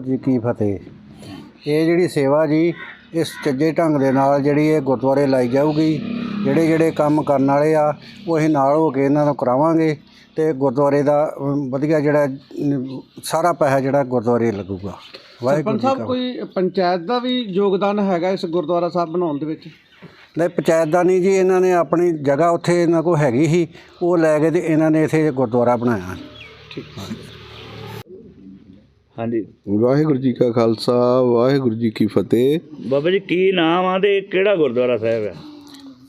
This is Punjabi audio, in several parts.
ਵਾਹਿਗੁਰੂ ਜੀ ਕੀ ਫਤਿਹ। ਇਹ ਜਿਹੜੀ ਸੇਵਾ ਜੀ ਇਸ ਚੱਜੇ ਢੰਗ ਦੇ ਨਾਲ ਜਿਹੜੀ ਇਹ ਗੁਰਦੁਆਰੇ ਲਾਈ ਜਾਊਗੀ ਜਿਹੜੇ ਜਿਹੜੇ ਕੰਮ ਕਰਨ ਵਾਲੇ ਆ ਉਹ ਅਸੀਂ ਨਾਲ ਹੋ ਕੇ ਇਹਨਾਂ ਨੂੰ ਕਰਾਵਾਂਗੇ ਤੇ ਗੁਰਦੁਆਰੇ ਦਾ ਵਧੀਆ ਜਿਹੜਾ ਸਾਰਾ ਪੈਸਾ ਜਿਹੜਾ ਗੁਰਦੁਆਰੇ ਲੱਗੂਗਾ। ਵਾਹਿਗੁਰੂ ਸਰਪੰਚ ਜੀ ਸਾਹਿਬ ਕਾ ਕੋਈ ਪੰਚਾਇਤ ਦਾ ਵੀ ਯੋਗਦਾਨ ਹੈਗਾ ਇਸ ਗੁਰਦੁਆਰਾ ਸਾਹਿਬ ਬਣਾਉਣ ਦੇ ਵਿੱਚ? ਨਹੀਂ ਪੰਚਾਇਤ ਦਾ ਨਹੀਂ ਜੀ ਇਹਨਾਂ ਨੇ ਆਪਣੀ ਜਗ੍ਹਾ ਉੱਥੇ ਇਹਨਾਂ ਕੋਲ ਹੈਗੀ ਸੀ ਉਹ ਲੈ ਕੇ ਤੇ ਇਹਨਾਂ ਨੇ ਇੱਥੇ ਗੁਰਦੁਆਰਾ ਬਣਾਇਆ। ਹਾਂਜੀ। ਵਾਹਿਗੁਰੂ ਜੀ ਕਾ ਖਾਲਸਾ ਵਾਹਿਗੁਰੂ ਜੀ ਕੀ ਫਤਿਹ। ਬਾਬਾ ਜੀ ਕੀ ਨਾਮ ਆ ਤੇ ਕਿਹੜਾ ਗੁਰਦੁਆਰਾ ਸਾਹਿਬ ਹੈ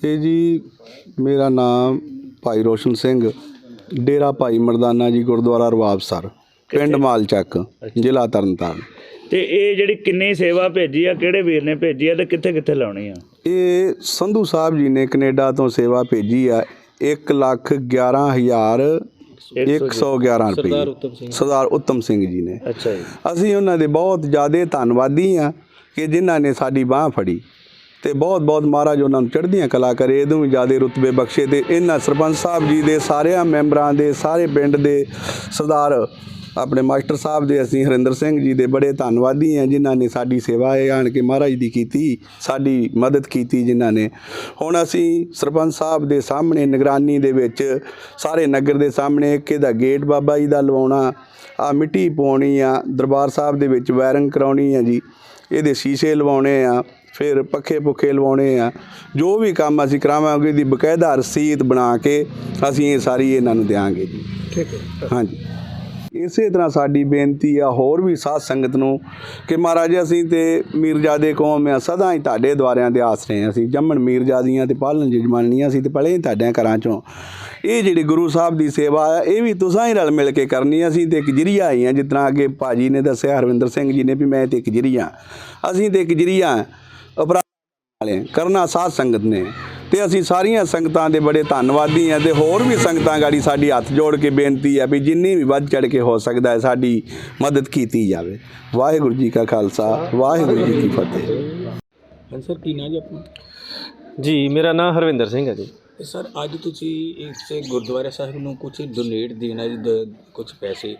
ਇਹ ਜੀ ਮੇਰਾ ਨਾਮ ਭਾਈ ਰੋਸ਼ਨ ਸਿੰਘ ਡੇਰਾ ਭਾਈ ਮਰਦਾਨਾ ਜੀ ਗੁਰਦੁਆਰਾ ਰਵਾਬਸਰ ਪਿੰਡ ਮਾਲਚੱਕ ਜ਼ਿਲ੍ਹਾ ਤਰਨਤਾਰਨ। ਤੇ ਇਹ ਜਿਹੜੀ ਕਿੰਨੀ ਸੇਵਾ ਭੇਜੀ ਆ ਕਿਹੜੇ ਵੀਰ ਨੇ ਭੇਜੀ ਆ ਤੇ ਕਿੱਥੇ ਕਿੱਥੇ ਲਾਉਣੀ ਆ? ਇਹ ਸੰਧੂ ਸਾਹਿਬ ਜੀ ਨੇ ਕੈਨੇਡਾ ਤੋਂ ਸੇਵਾ ਭੇਜੀ ਆ 1 ਲੱਖ 11 ਹਜ਼ਾਰ 111 ਰੁਪਏ। ਸਰਦਾਰ ਉੱਤਮ ਸਿੰਘ ਜੀ। ਨੇ। ਅੱਛਾ ਜੀ। ਅਸੀਂ ਉਹਨਾਂ ਦੇ ਬਹੁਤ ਜ਼ਿਆਦਾ ਧੰਨਵਾਦੀ ਆ ਕਿ ਜਿਨ੍ਹਾਂ ਨੇ ਸਾਡੀ ਬਾਹ ਫੜੀ ਤੇ ਬਹੁਤ ਬਹੁਤ ਮਹਾਰਾਜ ਉਹਨਾਂ ਨੂੰ ਚੜ੍ਹਦੀਆਂ ਕਲਾ ਕਰੇ ਇਹਦੋਂ ਵੀ ਜ਼ਿਆਦਾ ਰੁਤਬੇ ਬਖਸ਼ੇ ਤੇ ਇਹਨਾਂ ਸਰਪੰਚ ਸਾਹਿਬ ਜੀ ਦੇ ਸਾਰਿਆਂ ਮੈਂਬਰਾਂ ਦੇ ਸਾਰੇ ਪਿੰਡ ਦੇ ਸਰਦਾਰ ਆਪਣੇ ਮਾਸਟਰ ਸਾਹਿਬ ਦੇ ਅਸੀਂ ਹਰਿੰਦਰ ਸਿੰਘ ਜੀ ਦੇ ਬੜੇ ਧੰਨਵਾਦੀ ਆ ਜਿਨ੍ਹਾਂ ਨੇ ਸਾਡੀ ਸੇਵਾ ਇਹ ਆਣ ਕੇ ਮਹਾਰਾਜ ਦੀ ਕੀਤੀ ਸਾਡੀ ਮਦਦ ਕੀਤੀ ਜਿਨ੍ਹਾਂ ਨੇ। ਹੁਣ ਅਸੀਂ ਸਰਪੰਚ ਸਾਹਿਬ ਦੇ ਸਾਹਮਣੇ ਨਿਗਰਾਨੀ ਦੇ ਵਿੱਚ ਸਾਰੇ ਨਗਰ ਦੇ ਸਾਹਮਣੇ ਇੱਕ ਇਹਦਾ ਗੇਟ ਬਾਬਾ ਜੀ ਦਾ ਲਵਾਉਣਾ ਆ ਮਿੱਟੀ ਪਾਉਣੀ ਆ ਦਰਬਾਰ ਸਾਹਿਬ ਦੇ ਵਿੱਚ ਵਾਇਰਿੰਗ ਕਰਾਉਣੀ ਆ ਜੀ ਇਹਦੇ ਸ਼ੀਸ਼ੇ ਲਵਾਉਣੇ ਆ ਫਿਰ ਪੱਖੇ ਪੁੱਖੇ ਲਵਾਉਣੇ ਆ ਜੋ ਵੀ ਕੰਮ ਅਸੀਂ ਕਰਾਵਾਂਗੇ ਦੀ ਬਕਾਇਦਾ ਰਸੀਦ ਬਣਾ ਕੇ ਅਸੀਂ ਇਹ ਸਾਰੀ ਇਹਨਾਂ ਨੂੰ ਦਿਆਂਗੇ ਜੀ। ਠੀਕ ਹੈ। ਹਾਂਜੀ। ਇਸੇ ਤਰ੍ਹਾਂ ਸਾਡੀ ਬੇਨਤੀ ਆ ਹੋਰ ਵੀ ਸਾਧ ਸੰਗਤ ਨੂੰ ਕਿ ਮਹਾਰਾਜ ਅਸੀਂ ਤੇ ਮੀਰਜ਼ਾਦੇ ਕੌਮ ਆ, ਸਦਾ ਹੀ ਤੁਹਾਡੇ ਦੁਆਰਿਆਂ ਦੇ ਆਸਰੇ ਹਾਂ ਅਸੀਂ। ਜੰਮਣ ਮੀਰਜ਼ਾਦੀਆਂ ਤੇ ਪਾਲਣ ਜਜਮਾਨੀਆਂ ਸੀ ਤੇ ਪਲੇ ਹੀ ਤੁਹਾਡਿਆਂ ਘਰਾਂ ਚੋਂ। ਇਹ ਜਿਹੜੀ ਗੁਰੂ ਸਾਹਿਬ ਦੀ ਸੇਵਾ ਆ, ਇਹ ਵੀ ਤੁਸੀਂ ਹੀ ਰਲ ਮਿਲ ਕੇ ਕਰਨੀ ਅਸੀਂ ਤੇ ਇੱਕ ਜਰੀਆ ਆਈ ਆ ਜਿਸ ਤਰ੍ਹਾਂ ਅੱਗੇ ਭਾਜੀ ਨੇ ਦੱਸਿਆ, ਹਰਵਿੰਦਰ ਸਿੰਘ ਜੀ ਨੇ ਵੀ ਮੈਂ ਤੇ ਇੱਕ ਜਰੀਆ। ਅਸੀਂ ਤੇ ਇੱਕ ਜਰੀਆ ਅਪਰਾਧ ਵਾਲੇ, ਕਰਨਾ ਸਾਧ ਸੰਗਤ ਨੇ। ਤੇ ਅਸੀਂ ਸਾਰੀਆਂ ਸੰਗਤਾਂ ਦੇ ਬੜੇ ਧੰਨਵਾਦੀ ਆ ਤੇ ਹੋਰ ਵੀ ਸੰਗਤਾਂ ਗਾੜੀ ਸਾਡੀ ਹੱਥ ਜੋੜ ਕੇ ਬੇਨਤੀ ਆ ਵੀ ਜਿੰਨੀ ਵੀ ਵੱਧ ਚੜ ਕੇ ਹੋ ਸਕਦਾ ਹੈ ਸਾਡੀ ਮਦਦ ਕੀਤੀ ਜਾਵੇ। ਵਾਹਿਗੁਰੂ ਜੀ ਕਾ ਖਾਲਸਾ ਵਾਹਿਗੁਰੂ ਜੀ ਕੀ ਫਤਿਹ। ਸਰ ਕੀ ਨਾਂ ਜੀ ਆਪਣਾ? ਜੀ ਮੇਰਾ ਨਾਮ ਹਰਵਿੰਦਰ ਸਿੰਘ ਹੈ ਜੀ। ਸਰ ਅੱਜ ਤੁਸੀਂ ਇਸ ਗੁਰਦੁਆਰਾ ਸਾਹਿਬ ਨੂੰ ਕੁਝ ਡੋਨੇਟ ਦੇਣਾ ਜੀ ਕੁਝ ਪੈਸੇ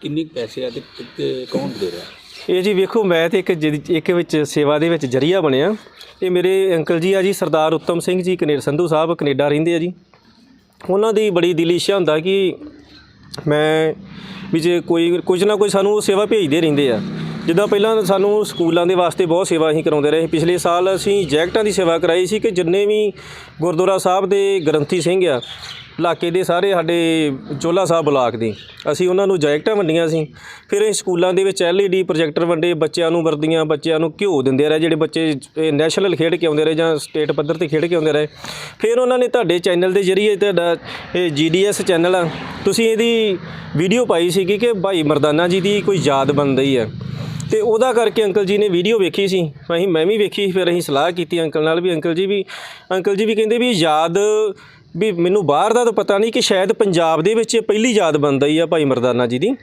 ਕਿੰਨੇ ਕੁ ਪੈਸੇ ਆ ਤੇ ਕਿ- ਕੌਣ ਦੇ ਰਿਹਾ? ਇਹ ਜੀ ਵੇਖੋ, ਮੈਂ ਤੇ ਇੱਕ ਜਿਹਦੀ- ਇੱਕ ਵਿੱਚ ਸੇਵਾ ਦੇ ਵਿੱਚ ਜਰੀਆ ਬਣਿਆ। ਇਹ ਮੇਰੇ ਅੰਕਲ ਜੀ ਆ ਜੀ, ਸਰਦਾਰ ਉੱਤਮ ਸਿੰਘ ਜੀ ਕਨੇਡਾ ਸੰਧੂ ਸਾਹਿਬ, ਕੈਨੇਡਾ ਰਹਿੰਦੇ ਆ ਜੀ। ਉਹਨਾਂ ਦੀ ਬੜੀ ਦਿਲੀ ਇੱਛਾ ਹੁੰਦਾ ਕਿ ਮੈਂ ਵੀ ਜੇ ਕੋਈ ਕੁਝ ਨਾ ਕੋਈ ਸਾਨੂੰ ਉਹ ਸੇਵਾ ਭੇਜਦੇ ਰਹਿੰਦੇ ਆ। ਜਿੱਦਾਂ ਪਹਿਲਾਂ ਸਾਨੂੰ ਸਕੂਲਾਂ ਦੇ ਵਾਸਤੇ ਬਹੁਤ ਸੇਵਾ ਅਸੀਂ ਕਰਾਉਂਦੇ ਰਹੇ। ਪਿਛਲੇ ਸਾਲ ਅਸੀਂ ਜੈਕਟਾਂ ਦੀ ਸੇਵਾ ਕਰਾਈ ਸੀ ਕਿ ਜਿੰਨੇ ਵੀ ਗੁਰਦੁਆਰਾ ਸਾਹਿਬ ਦੇ ਗ੍ਰੰਥੀ ਸਿੰਘ ਆ, ਇਲਾਕੇ ਦੇ ਸਾਰੇ ਸਾਡੇ ਚੋਲਾ ਸਾਹਿਬ ਬਲਾਕ ਦੇ, ਅਸੀਂ ਉਹਨਾਂ ਨੂੰ ਜੈਕਟਾਂ ਵੰਡੀਆਂ ਸੀ। ਫਿਰ ਅਸੀਂ ਸਕੂਲਾਂ ਦੇ ਵਿੱਚ LED ਪ੍ਰੋਜੈਕਟਰ ਵੰਡੇ, ਬੱਚਿਆਂ ਨੂੰ ਵਰਦੀਆਂ, ਬੱਚਿਆਂ ਨੂੰ ਘਿਓ ਦਿੰਦੇ ਰਹੇ, ਜਿਹੜੇ ਬੱਚੇ ਇਹ ਨੈਸ਼ਨਲ ਖੇਡ ਕੇ ਆਉਂਦੇ ਰਹੇ ਜਾਂ ਸਟੇਟ ਪੱਧਰ ਤੇ ਖੇਡ ਕੇ ਆਉਂਦੇ ਰਹੇ। ਫਿਰ ਉਹਨਾਂ ਨੇ ਤੁਹਾਡੇ ਚੈਨਲ ਦੇ ਜ਼ਰੀਏ ਤੁਹਾਡਾ ਇਹ GDS ਚੈਨਲ ਆ, ਤੁਸੀਂ ਇਹਦੀ ਵੀਡੀਓ ਪਾਈ ਸੀਗੀ ਕਿ ਭਾਈ ਮਰਦਾਨਾ ਜੀ ਦੀ ਕੋਈ ਯਾਦ ਬਣਦੀ ਰਹੀ ਹੈ ਤੇ ਉਹਦਾ ਕਰਕੇ ਅੰਕਲ ਜੀ ਨੇ ਵੀਡੀਓ ਵੇਖੀ ਸੀ। ਅਸੀਂ ਮੈਂ ਵੀ ਵੇਖੀ ਫਿਰ ਅਸੀਂ ਸਲਾਹ ਕੀਤੀ ਅੰਕਲ ਨਾਲ ਵੀ। ਅੰਕਲ ਜੀ ਵੀ ਅੰਕਲ ਜੀ ਵੀ ਕਹਿੰਦੇ ਵੀ ਯਾਦ ਵੀ ਮੈਨੂੰ ਬਾਹਰ ਦਾ ਤਾਂ ਪਤਾ ਨਹੀਂ ਕਿ ਸ਼ਾਇਦ ਪੰਜਾਬ ਦੇ ਵਿੱਚ ਇਹ ਪਹਿਲੀ ਯਾਦ ਬਣਦਾ ਹੀ ਆ ਭਾਈ ਮਰਦਾਨਾ ਜੀ ਦੀ।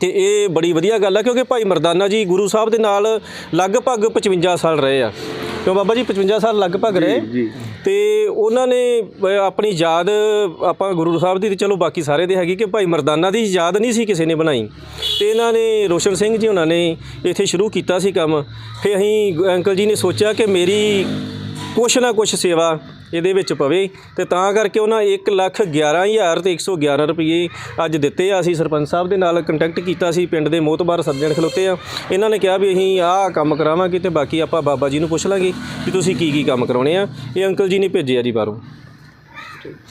ਤੇ ਇਹ ਬੜੀ ਵਧੀਆ ਗੱਲ ਆ ਕਿਉਂਕਿ ਭਾਈ ਮਰਦਾਨਾ ਜੀ ਗੁਰੂ ਸਾਹਿਬ ਦੇ ਨਾਲ ਲਗਭਗ 55 ਸਾਲ ਰਹੇ ਆ। ਕਿਉਂ ਬਾਬਾ ਜੀ 55 ਸਾਲ ਲਗਭਗ ਰਹੇ? ਤੇ ਉਹਨਾਂ ਨੇ ਆਪਣੀ ਯਾਦ ਆਪਾਂ ਗੁਰੂ ਸਾਹਿਬ ਦੀ ਤੇ ਚਲੋ ਬਾਕੀ ਸਾਰੇ ਦੇ ਹੈਗੀ ਕਿ ਭਾਈ ਮਰਦਾਨਾ ਦੀ ਯਾਦ ਨਹੀਂ ਸੀ ਕਿਸੇ ਨੇ ਬਣਾਈ। ਤੇ ਇਹਨਾਂ ਨੇ ਰੋਸ਼ਨ ਸਿੰਘ ਜੀ ਉਹਨਾਂ ਨੇ ਇੱਥੇ ਸ਼ੁਰੂ ਕੀਤਾ ਸੀ ਕੰਮ। ਫਿਰ ਅਸੀਂ ਅੰਕਲ ਜੀ ਨੇ ਸੋਚਿਆ ਕਿ ਮੇਰੀ ਕੁਛ ਨਾ ਕੁਛ ਸੇਵਾ ਇਹਦੇ ਵਿੱਚ ਪਵੇ ਤੇ ਤਾਂ ਕਰਕੇ ਉਹਨਾਂ 1 ਲੱਖ 11000 ਤੇ 111 ਰੁਪਏ ਅੱਜ ਦਿੱਤੇ ਆ। ਅਸੀਂ ਸਰਪੰਚ ਸਾਹਿਬ ਦੇ ਨਾਲ ਕੰਟੈਕਟ ਕੀਤਾ ਸੀ, ਪਿੰਡ ਦੇ ਮੋਤਬਾਰ ਸੱਜਣ ਖਲੋਤੇ ਆ। ਇਹਨਾਂ ਨੇ ਕਿਹਾ ਵੀ ਅਸੀਂ ਆਹ ਕੰਮ ਕਰਾਵਾਂਗੇ ਤੇ ਬਾਕੀ ਆਪਾਂ ਬਾਬਾ ਜੀ ਨੂੰ ਪੁੱਛ ਲਾਂਗੇ ਕਿ ਤੁਸੀਂ ਕੀ ਕੀ ਕੰਮ ਕਰਾਉਣੇ ਆ। ਇਹ ਅੰਕਲ ਜੀ ਨੇ ਭੇਜਿਆ ਜੀ ਬਾਹਰੋਂ।